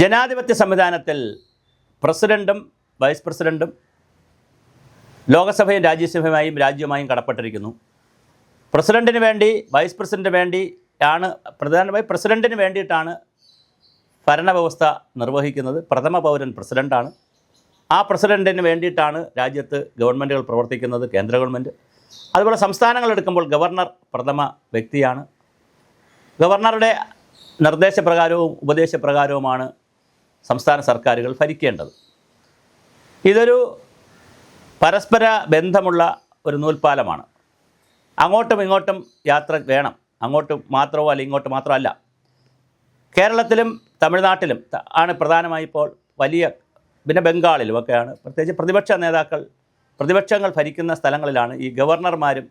ജനാധിപത്യ സംവിധാനത്തിൽ പ്രസിഡന്റും വൈസ് പ്രസിഡന്റും ലോകസഭയും രാജ്യസഭയുമായും രാജ്യവുമായും കടപ്പെട്ടിരിക്കുന്നു. പ്രസിഡന്റിന് വേണ്ടി വൈസ് പ്രസിഡന്റിന് വേണ്ടി ആണ് പ്രധാനമായി പ്രസിഡന്റിന് വേണ്ടിയിട്ടാണ് ഭരണവ്യവസ്ഥ നിർവഹിക്കുന്നത്. പ്രഥമ പൗരൻ പ്രസിഡന്റാണ് ആ പ്രസിഡന്റിന് വേണ്ടിയിട്ടാണ് രാജ്യത്ത് ഗവൺമെന്റുകൾ പ്രവർത്തിക്കുന്നത് കേന്ദ്ര ഗവൺമെന്റ് അതുപോലെ സംസ്ഥാനങ്ങൾ എടുക്കുമ്പോൾ ഗവർണർ പ്രഥമ വ്യക്തിയാണ്. ഗവർണറുടെ നിർദ്ദേശപ്രകാരവും ഉപദേശപ്രകാരവുമാണ് സംസ്ഥാന സർക്കാരുകൾ ഭരിക്കേണ്ടത്. ഇതൊരു പരസ്പര ബന്ധമുള്ള ഒരു നൂൽപ്പാലമാണ്. അങ്ങോട്ടും ഇങ്ങോട്ടും യാത്ര വേണം. അങ്ങോട്ട് മാത്രമോ അല്ലെങ്കിൽ ഇങ്ങോട്ട് മാത്രമോ അല്ല കേരളത്തിലും തമിഴ്നാട്ടിലും ആണ് പ്രധാനമായി ഇപ്പോൾ വലിയ പിന്നെ ബംഗാളിലും ഒക്കെയാണ് പ്രത്യേകിച്ച് പ്രതിപക്ഷ നേതാക്കൾ പ്രതിപക്ഷങ്ങൾ ഭരിക്കുന്ന സ്ഥലങ്ങളിലാണ് ഈ ഗവർണർമാരും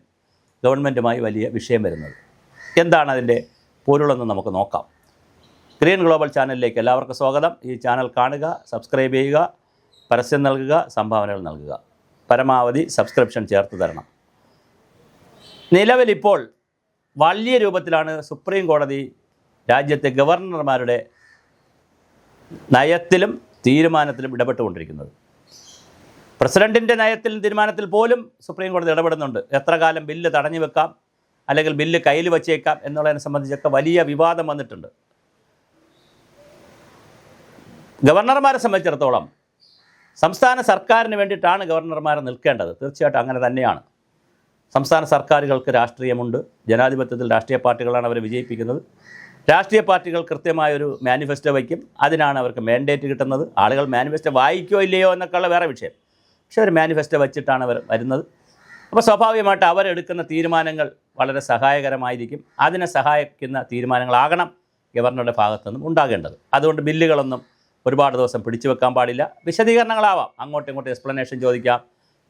ഗവൺമെന്റുമായി വലിയ വിഷയം വരുന്നത്. എന്താണ് അതിന്റെ പൊരുളെന്ന് നമുക്ക് നോക്കാം. ഗ്രീൻ ഗ്ലോബൽ ചാനലിലേക്ക് എല്ലാവർക്കും സ്വാഗതം. ഈ ചാനൽ കാണുക സബ്സ്ക്രൈബ് ചെയ്യുക പരസ്യം നൽകുക സംഭാവനകൾ നൽകുക. പരമാവധി സബ്സ്ക്രിപ്ഷൻ ചേർത്ത് തരണം. നിലവിലിപ്പോൾ വലിയ രൂപത്തിലാണ് സുപ്രീം കോടതി രാജ്യത്തെ ഗവർണർമാരുടെ നയത്തിലും തീരുമാനത്തിലും ഇടപെട്ടുകൊണ്ടിരിക്കുന്നത്. പ്രസിഡന്റിന്റെ നയത്തിലും തീരുമാനത്തിൽ പോലും സുപ്രീം കോടതി ഇടപെടുന്നുണ്ട്. എത്ര കാലം ബില്ല് തടഞ്ഞു വെക്കാം അല്ലെങ്കിൽ ബില്ല് കയ്യിൽ വച്ചേക്കാം എന്നുള്ളതിനെ സംബന്ധിച്ചൊക്കെ വലിയ വിവാദം വന്നിട്ടുണ്ട്. ഗവർണർമാരെ സംബന്ധിച്ചിടത്തോളം സംസ്ഥാന സർക്കാരിന് വേണ്ടിയിട്ടാണ് ഗവർണർമാർ നിൽക്കേണ്ടത്. തീർച്ചയായിട്ടും അങ്ങനെ തന്നെയാണ്. സംസ്ഥാന സർക്കാരുകൾക്ക് രാഷ്ട്രീയമുണ്ട്. ജനാധിപത്യത്തിൽ രാഷ്ട്രീയ പാർട്ടികളാണ് അവരെ വിജയിപ്പിക്കുന്നത്. രാഷ്ട്രീയ പാർട്ടികൾ കൃത്യമായൊരു മാനിഫെസ്റ്റോ വയ്ക്കും. അതിനാണ് അവർക്ക് മാൻഡേറ്റ് കിട്ടുന്നത്. ആളുകൾ മാനിഫെസ്റ്റോ വായിക്കോ ഇല്ലയോ എന്നൊക്കെയുള്ള വേറെ വിഷയം. പക്ഷേ അവർ മാനിഫെസ്റ്റോ വച്ചിട്ടാണ് അവർ വരുന്നത്. അപ്പോൾ സ്വാഭാവികമായിട്ട് അവരെടുക്കുന്ന തീരുമാനങ്ങൾ വളരെ സഹായകരമായിരിക്കും. അതിനെ സഹായിക്കുന്ന തീരുമാനങ്ങളാകണം ഗവർണറുടെ ഭാഗത്തു നിന്നും ഉണ്ടാകേണ്ടത്. അതുകൊണ്ട് ബില്ലുകളൊന്നും ഒരുപാട് ദിവസം പിടിച്ചു വെക്കാൻ പാടില്ല. വിശദീകരണങ്ങളാവാം. അങ്ങോട്ടും ഇങ്ങോട്ടും എക്സ്പ്ലനേഷൻ ചോദിക്കാം.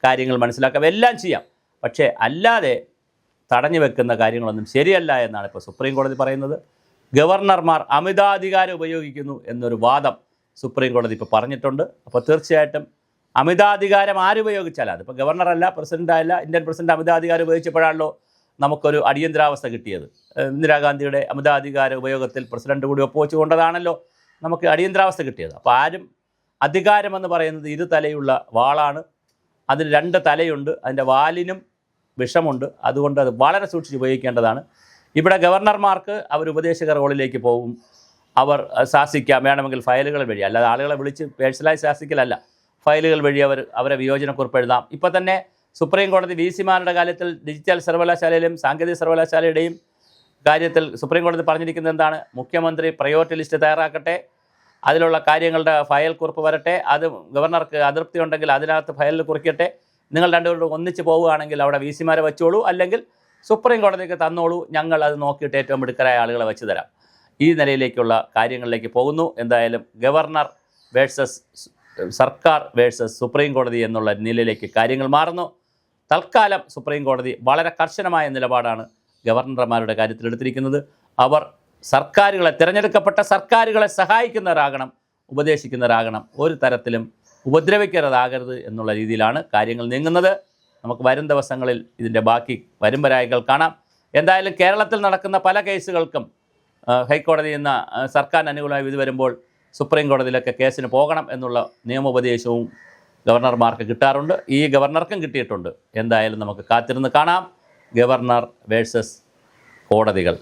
കാര്യങ്ങൾ മനസ്സിലാക്കാം. എല്ലാം ചെയ്യാം. പക്ഷേ അല്ലാതെ തടഞ്ഞു വെക്കുന്ന കാര്യങ്ങളൊന്നും ശരിയല്ല എന്നാണ് ഇപ്പോൾ സുപ്രീം കോടതി പറയുന്നത്. ഗവർണർമാർ അമിതാധികാരം ഉപയോഗിക്കുന്നു എന്നൊരു വാദം സുപ്രീം കോടതി ഇപ്പോൾ പറഞ്ഞിട്ടുണ്ട്. അപ്പോൾ തീർച്ചയായിട്ടും അമിതാധികാരം ആരുപയോഗിച്ചാലും അതിപ്പോൾ ഗവർണറല്ല പ്രസിഡന്റല്ല ഇന്ത്യൻ പ്രസിഡന്റ് അമിതാധികാരം ഉപയോഗിച്ചപ്പോഴാണല്ലോ നമുക്കൊരു അടിയന്തരാവസ്ഥ കിട്ടിയത്. ഇന്ദിരാഗാന്ധിയുടെ അമിതാധികാര ഉപയോഗത്തിൽ പ്രസിഡന്റ് കൂടി ഒപ്പുവെച്ച് കൊണ്ടതാണല്ലോ നമുക്ക് അടിയന്തരാവസ്ഥ കിട്ടിയത്. അപ്പോൾ ആരും അധികാരമെന്ന് പറയുന്നത് ഇരു തലയുള്ള വാളാണ്. അതിന് രണ്ട് തലയുണ്ട്. അതിന്റെ വാലിനും വിഷമുണ്ട്. അതുകൊണ്ട് അത് വളരെ സൂക്ഷിച്ച് ഉപയോഗിക്കേണ്ടതാണ്. ഇവിടെ ഗവർണർമാർക്ക് അവർ ഉപദേശക റോളിലേക്ക് പോകും. അവർ ശാസിക്കാം വേണമെങ്കിൽ ഫയലുകൾ വഴി. അല്ലാതെ ആളുകളെ വിളിച്ച് പേഴ്സണലായി ശാസിക്കലല്ല. ഫയലുകൾ വഴി അവർ അവരെ വിയോജനക്കുറിപ്പ് എഴുതാം. ഇപ്പോൾ തന്നെ സുപ്രീം കോടതി വി സിമാരുടെ കാര്യത്തിൽ ഡിജിറ്റൽ സർവകലാശാലയിലും സാങ്കേതിക സർവകലാശാലയുടെയും കാര്യത്തിൽ സുപ്രീം കോടതി പറഞ്ഞിരിക്കുന്നത് എന്താണ്? മുഖ്യമന്ത്രി പ്രയോറിറ്റി ലിസ്റ്റ് തയ്യാറാക്കട്ടെ അതിലുള്ള കാര്യങ്ങളുടെ ഫയൽ കുറിപ്പ് വരട്ടെ അത് ഗവർണർക്ക് അതൃപ്തി ഉണ്ടെങ്കിൽ അതിനകത്ത് ഫയലിൽ കുറിക്കട്ടെ. നിങ്ങൾ രണ്ടുപേരും ഒന്നിച്ച് പോവുകയാണെങ്കിൽ അവിടെ വി സിമാരെ വെച്ചോളൂ അല്ലെങ്കിൽ സുപ്രീം കോടതിക്ക് തന്നോളൂ ഞങ്ങൾ അത് നോക്കിയിട്ട് ഏറ്റവും മിടുക്കരായ ആളുകളെ വെച്ച് തരാം. ഈ നിലയിലേക്കുള്ള കാര്യങ്ങളിലേക്ക് പോകുന്നു. എന്തായാലും ഗവർണർ വേഴ്സസ് സർക്കാർ വേഴ്സസ് സുപ്രീം കോടതി എന്നുള്ള നിലയിലേക്ക് കാര്യങ്ങൾ മാറുന്നു. തൽക്കാലം സുപ്രീം കോടതി വളരെ കർശനമായ നിലപാടാണ് ഗവർണർമാരുടെ കാര്യത്തിൽ എടുത്തിരിക്കുന്നത് അവർ സർക്കാരുകളെ തിരഞ്ഞെടുക്കപ്പെട്ട സർക്കാരുകളെ സഹായിക്കുന്നവരാകണം ഉപദേശിക്കുന്നവരാകണം ഒരു തരത്തിലും ഉപദ്രവിക്കരുതാകരുത് എന്നുള്ള രീതിയിലാണ് കാര്യങ്ങൾ നീങ്ങുന്നത്. നമുക്ക് വരും ദിവസങ്ങളിൽ ഇതിന്റെ ബാക്കി വരും കാണാം. എന്തായാലും കേരളത്തിൽ നടക്കുന്ന പല കേസുകൾക്കും ഹൈക്കോടതി നിന്ന് സർക്കാരിന് അനുകൂലമായ വിധി വരുമ്പോൾ സുപ്രീം കോടതിയിലൊക്കെ കേസിന് പോകണം എന്നുള്ള നിയമോപദേശവും ഗവർണർമാർക്ക് കിട്ടാറുണ്ട്. ഈ ഗവർണർക്കും കിട്ടിയിട്ടുണ്ട്. എന്തായാലും നമുക്ക് കാത്തിരുന്ന് കാണാം. ഗവർണർ വേഴ്സസ് കോടതികൾ.